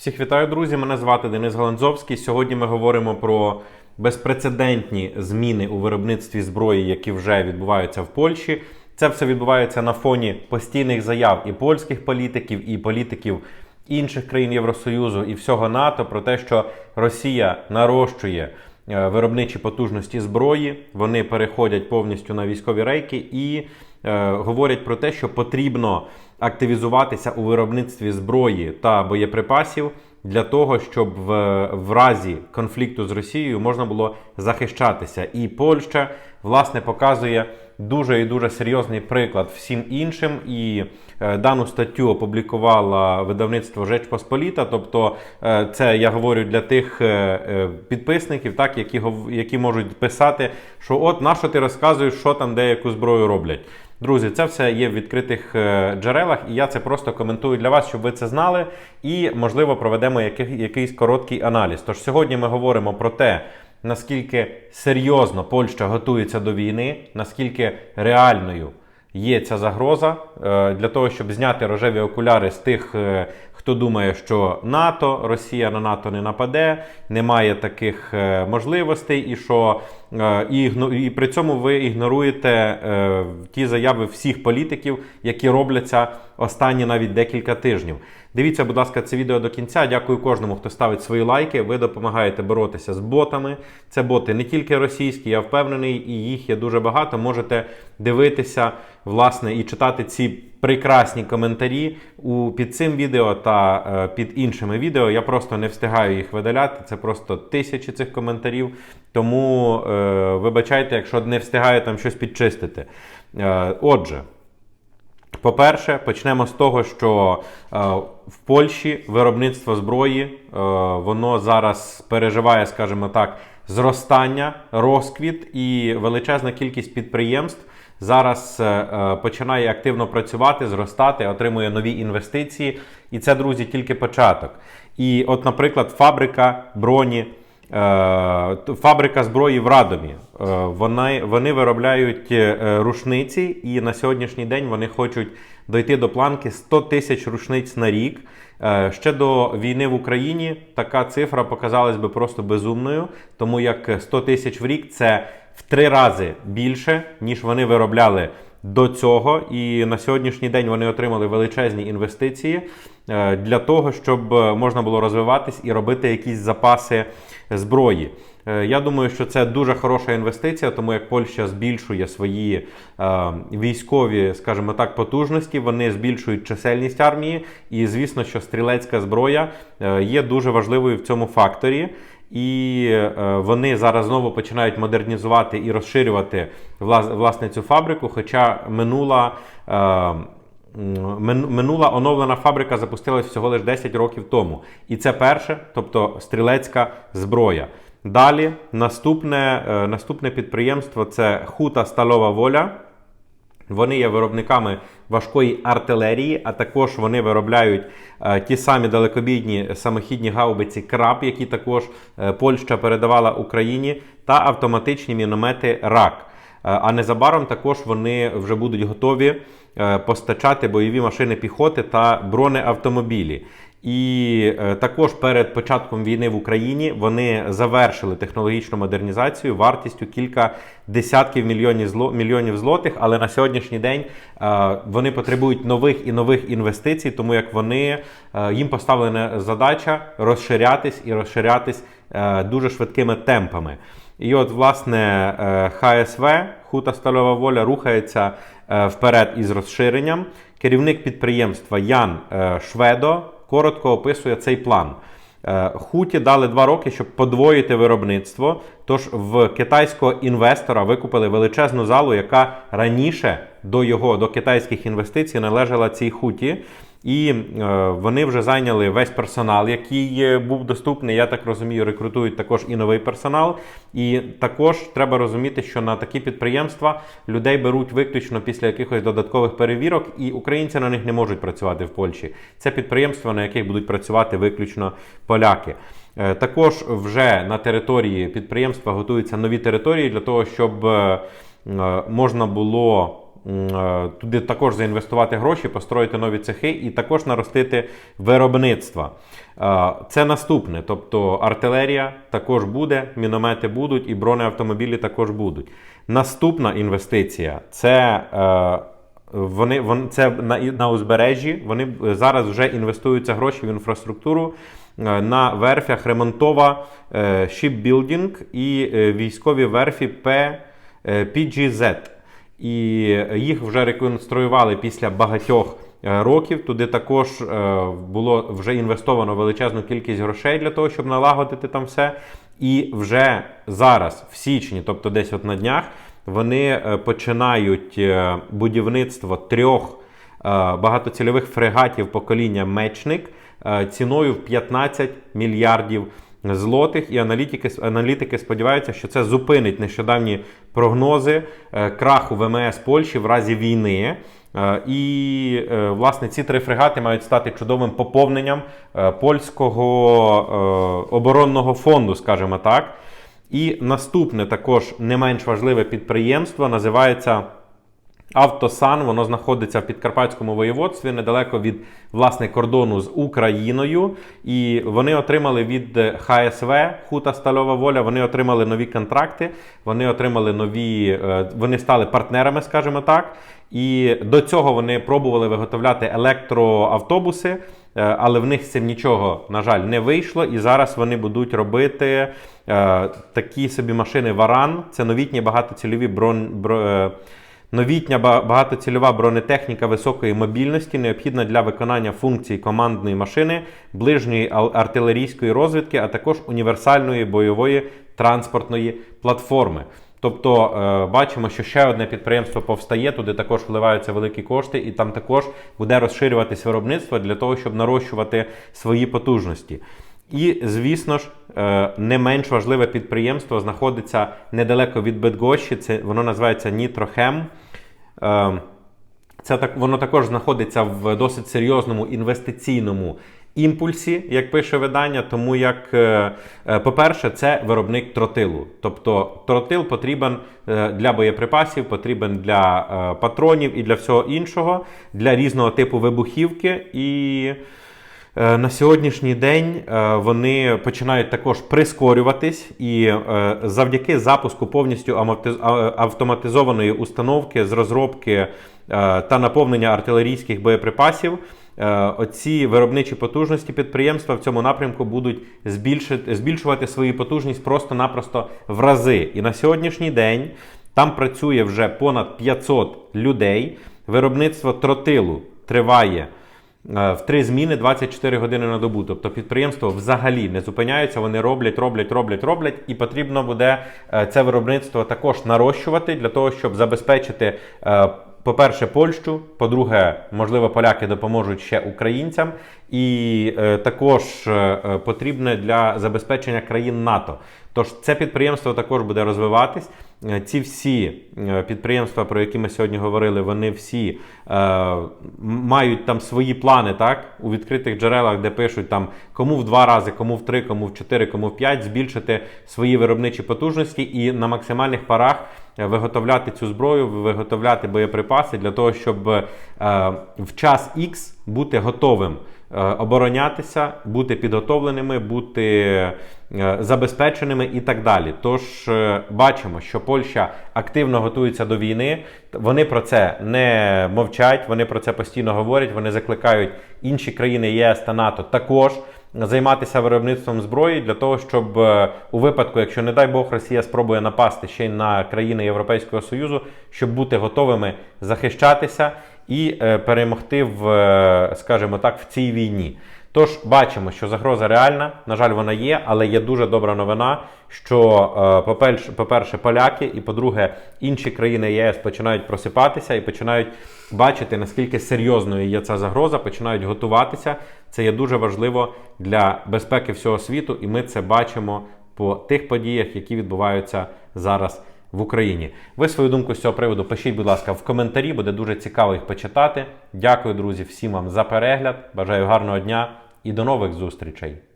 Всіх вітаю, друзі! Мене звати Денис Галанзовський. Сьогодні ми говоримо про безпрецедентні зміни у виробництві зброї, які вже відбуваються в Польщі. Це все відбувається на фоні постійних заяв і польських політиків, і політиків інших країн Євросоюзу і всього НАТО про те, що Росія нарощує е, виробничі потужності зброї. Вони переходять повністю на військові рейки і е, говорять про те, що потрібно активізуватися у виробництві зброї та боєприпасів для того, щоб в, в разі конфлікту з Росією можна було захищатися. І Польща власне показує дуже і дуже серйозний приклад всім іншим. І е, дану статтю опублікувала видавництво Жеч Посполіта. Тобто, е, це я говорю для тих е, е, підписників, так які які можуть писати, що от на що ти розказуєш, що там деяку зброю роблять. Друзі, це все є в відкритих е, джерелах, і я це просто коментую для вас, щоб ви це знали, і можливо проведемо який- якийсь короткий аналіз. Тож сьогодні ми говоримо про те, наскільки серйозно Польща готується до війни, наскільки реальною є ця загроза е, для того, щоб зняти рожеві окуляри з тих, е, хто думає, що НАТО, Росія на НАТО не нападе, немає таких е, можливостей, і що і, і при цьому ви ігноруєте ті заяви всіх політиків, які робляться останні навіть декілька тижнів. Дивіться, будь ласка, це відео до кінця. Дякую кожному, хто ставить свої лайки. Ви допомагаєте боротися з ботами. Це боти не тільки російські, я впевнений, і їх є дуже багато. Можете дивитися, власне, і читати ці прекрасні коментарі у під цим відео та е, під іншими відео. Я просто не встигаю їх видаляти. Це просто тисячі цих коментарів. Тому е, вибачайте, якщо не встигаю там щось підчистити. Е, отже. По-перше, почнемо з того, що е, в Польщі виробництво зброї е, воно зараз переживає, скажімо так, зростання, розквіт і величезна кількість підприємств зараз е, е, починає активно працювати, зростати, отримує нові інвестиції. І це, друзі, тільки початок. І, от, наприклад, фабрика броні. Е, Фабрика зброї в Радомі. Е, Вони, вони виробляють е, рушниці, і на сьогоднішній день вони хочуть дойти до планки 100 тисяч рушниць на рік. Е, Ще до війни в Україні така цифра показалась би просто безумною, тому як 100 тисяч в рік це в три рази більше, ніж вони виробляли до цього. І на сьогоднішній день вони отримали величезні інвестиції для того, щоб е, можна було розвиватись і робити якісь запаси зброї. Е, Я думаю, що це дуже хороша інвестиція, тому як Польща збільшує свої е, військові, скажімо так, потужності, вони збільшують чисельність армії, і звісно, що стрілецька зброя е, є дуже важливою в цьому факторі. І е, вони зараз знову починають модернізувати і розширювати влас- власне цю фабрику. Хоча минула, е, минула оновлена фабрика запустилась всього лише 10 років тому. І це перше, тобто стрілецька зброя. Далі наступне, е, наступне підприємство це Хута Сталова Воля. Вони є виробниками важкої артилерії, а також вони виробляють е, ті самі далекобійні самохідні гаубиці краб, які також е, Польща передавала Україні, та автоматичні міномети РАК. А незабаром також вони вже будуть готові постачати бойові машини піхоти та бронеавтомобілі. І е, також перед початком війни в Україні вони завершили технологічну модернізацію вартістю кілька десятків мільйонів, зло, мільйонів злотих. Але на сьогоднішній день е, вони потребують нових і нових інвестицій, тому як вони е, їм поставлена задача розширятись і розширятись е, дуже швидкими темпами. І от, власне, е, ХСВ, Хута Стальова Воля, рухається е, вперед із розширенням. Керівник підприємства Ян е, Шведо коротко описує цей план. Е, Хуті дали два роки, щоб подвоїти виробництво. Тож в китайського інвестора викупили величезну залу, яка раніше до його до китайських інвестицій належала цій хуті. І е, вони вже зайняли весь персонал, який був доступний. Я так розумію, рекрутують також і новий персонал. І також треба розуміти, що на такі підприємства людей беруть виключно після якихось додаткових перевірок, і українці на них не можуть працювати в Польщі. Це підприємства, на яких будуть працювати виключно поляки. Е, Також вже на території підприємства готуються нові території для того, щоб е, можна було туди також заінвестувати гроші, построїти нові цехи і також наростити виробництва. Е, Це наступне. Тобто артилерія також буде, міномети будуть і бронеавтомобілі також будуть. Наступна інвестиція це. е, Вони, вони це на, на узбережжі. Вони е, зараз вже інвестуються гроші в інфраструктуру е, на верфях ремонтова е, shipbuilding і е, військові верфі P, е, PGZ. І їх вже реконструювали після багатьох е, років. Туди також е, було вже інвестовано величезну кількість грошей для того, щоб налагодити там все. І вже зараз, в січні, тобто десь от на днях, вони е, починають будівництво трьох багатоцільових фрегатів покоління Мечник ціною в 15 мільярдів злотих. І аналітики, аналітики сподіваються, що це зупинить нещодавні прогнози е, краху ВМС Польщі в разі війни. Е, І е, власне ці три фрегати мають стати чудовим поповненням польського оборонного фонду, скажімо так. І наступне також не менш важливе підприємство називається Автосан. Воно знаходиться в Підкарпатському воєводстві недалеко від власне кордону з Україною. І вони отримали від ХСВ Хута Стальова Воля. Вони отримали нові контракти, вони отримали нові, е, вони стали партнерами, скажімо так. І до цього вони пробували виготовляти електроавтобуси, е, але в них з цим нічого, на жаль, не вийшло. І зараз вони будуть робити е, такі собі машини Варан. Це новітні багатоцільові брон. бро- е, Новітня багатоцільова бронетехніка високої мобільності необхідна для виконання функцій командної машини, ближньої артилерійської розвідки, а також універсальної бойової транспортної платформи. Тобто е, бачимо, що ще одне підприємство повстає, туди також вливаються великі кошти, і там також буде розширюватись виробництво для того, щоб нарощувати свої потужності. І, звісно ж, е, не менш важливе підприємство знаходиться недалеко від Бедгощі. Це воно називається Нітрохем. Е, Це так воно також знаходиться в досить серйозному інвестиційному імпульсі, як пише видання. Тому як, е, по-перше, це виробник тротилу. Тобто тротил потрібен для боєприпасів, потрібен для патронів і для всього іншого, для різного типу вибухівки і. Е, На сьогоднішній день е, вони починають також прискорюватись, і е, завдяки запуску повністю автоматизованої установки з розробки та наповнення артилерійських боєприпасів. Оці виробничі потужності підприємства в цьому напрямку будуть збільшити, збільшувати свою потужність просто-напросто в рази. І на сьогоднішній день там працює вже понад 500 людей. Виробництво тротилу триває в три зміни 24 години на добу. Тобто підприємство взагалі не зупиняється, вони роблять, роблять, роблять, роблять, і потрібно буде е, це виробництво також нарощувати для того, щоб забезпечити. е, По-перше, Польщу, по-друге, можливо, поляки допоможуть ще українцям, і е, також е, е, потрібне для забезпечення країн НАТО. Тож це підприємство також буде розвиватись. Ці всі підприємства, про які ми сьогодні говорили, вони всі е, мають там свої плани, так у відкритих джерелах, де пишуть там кому в два рази, кому в три, кому в чотири, кому в п'ять, збільшити свої виробничі потужності і на максимальних парах виготовляти цю зброю, виготовляти боєприпаси для того, щоб е, в час X бути готовим оборонятися, бути підготовленими, бути е, забезпеченими і так далі. Тож е, бачимо, що Польща активно готується до війни. Вони про це не мовчать, вони про це постійно говорять. Вони закликають інші країни ЄС та НАТО також займатися виробництвом зброї для того, щоб е, у випадку, якщо не дай Бог Росія спробує напасти ще й на країни Європейського Союзу, щоб бути готовими захищатися і е, перемогти в, е, скажімо так, в цій війні. Тож бачимо, що загроза реальна. На жаль, вона є, але є дуже добра новина, що, е, по-перше, поляки, і по-друге, інші країни ЄС починають просипатися і починають бачити, наскільки серйозною є ця загроза, починають готуватися. Це є дуже важливо для безпеки всього світу, і ми це бачимо по тих подіях, які відбуваються зараз в Україні. Ви свою думку з цього приводу пишіть, будь ласка, в коментарі, буде дуже цікаво їх почитати. Дякую, друзі, всім вам за перегляд. Бажаю гарного дня і до нових зустрічей!